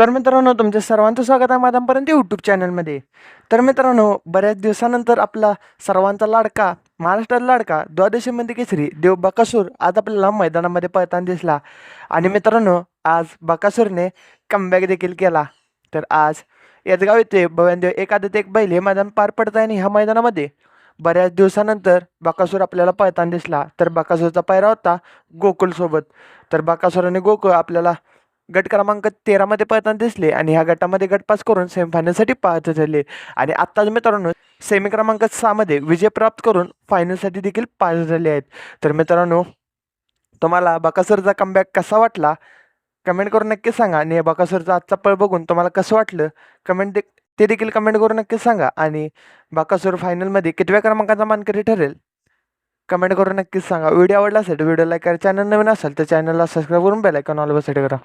तर मित्रांनो तुमच्या सर्वांचं स्वागत आहे माझ्यापर्यंत यूट्यूब चॅनलमध्ये तर मित्रांनो बऱ्याच दिवसानंतर आपला सर्वांचा लाडका महाराष्ट्रात लाडका द्वादशीमध्ये केसरी देव बकासूर आज आपल्याला मैदानामध्ये पळताना दिसला. आणि मित्रांनो आज बकासूरने कमबॅक देखील केला. तर आज यादगाव येथे भव्यांदेव एक एक बैल हे मैदान पार पडत आहे आणि ह्या मैदानामध्ये बऱ्याच दिवसानंतर बकासूर आपल्याला पळताना दिसला. तर बकासूरचा पायरा होता गोकुलसोबत. तर बकासूर आणि गोकुळ आपल्याला गट क्रमांक तेरामध्ये पळताना दिसले आणि ह्या गटामध्ये गटपास करून सेमीफायनलसाठी पाहत झाले. आणि आत्ताच मित्रांनो सेमी क्रमांक सहामध्ये विजय प्राप्त करून फायनलसाठी देखील पाहत झाले आहेत. तर मित्रांनो तुम्हाला बकासूरचा कमबॅक कसा वाटला? कमेंट करून नक्की सांगा आणि बकासूरचा आजचा पळ बघून तुम्हाला कसं वाटलं? कमेंट दे ते देखील कमेंट करून नक्कीच सांगा आणि बाकासूर फायनलमध्ये कितव्या क्रमांकाचा मानकरी ठरेल? कमेंट करून नक्कीच सांगा. व्हिडिओ आवडला असेल व्हिडिओ लाईक करा चॅनल नवीन असेल तर चॅनलला सबस्क्राईब करून बेल आयकॉन ऑल बसाठी करा.